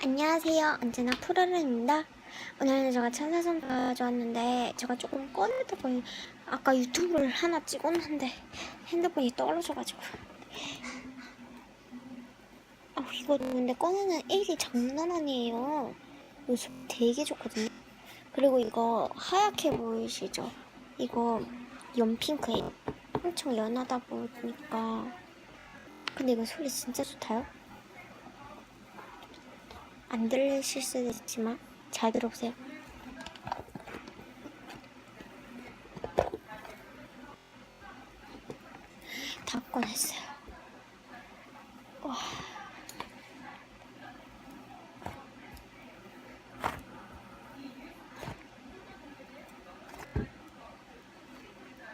안녕하세요. 언제나 푸르르입니다. 오늘은 제가 천사선 가져왔는데 제가 조금 꺼내다가 아까 유튜브를 하나 찍었는데 핸드폰이 떨어져가지고 아 이거 근데 꺼내는 일이 장난 아니에요. 요즘 되게 좋거든요. 그리고 이거 하얗게 보이시죠? 이거 연핑크예요. 엄청 연하다 보니까 근데 이거 소리 진짜 좋다요? 안 들리실 수도 있지만 잘 들어보세요. 다 꺼냈어요. 와.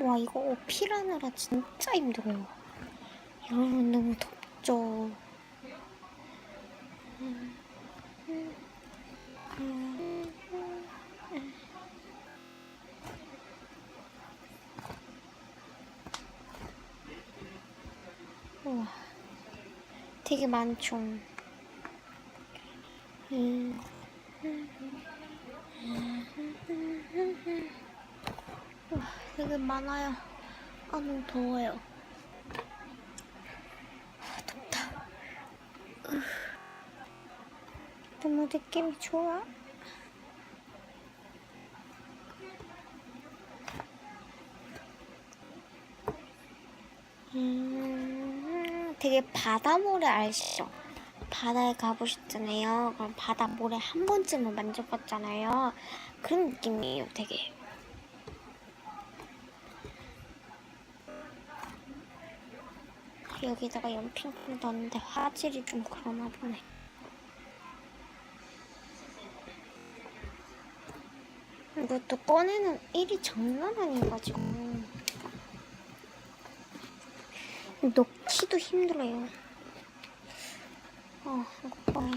와 이거 어필하느라 진짜 힘들어요. 여러분 너무 덥죠. 우와, 되게 많죠. 음. 우와, 되게 많아요. 아, 너무 더워요. 아, 덥다. 으. 너무 느낌이 좋아. 음, 되게 바다 모래 아시죠? 바다에 가보셨잖아요. 그럼 바다 모래 한 번쯤은 만져봤잖아요. 그런 느낌이에요, 되게. 여기다가 연핑크 넣었는데 화질이 좀 그러나 보네. 이것도 꺼내는 일이 장난 아니어가지고. 넣기도 힘들어요. 어, 이거 봐요.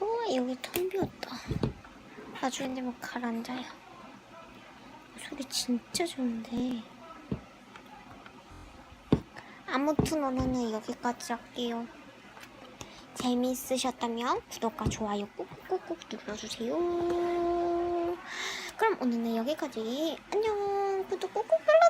우와, 여기 텅 비었다. 나중에 되면 가라앉아요. 소리 진짜 좋은데. 아무튼 오늘은 여기까지 할게요. 재미있으셨다면 구독과 좋아요 꾹꾹꾹 눌러주세요. 그럼 오늘은 여기까지. 안녕. 구독 꾹꾹 눌러.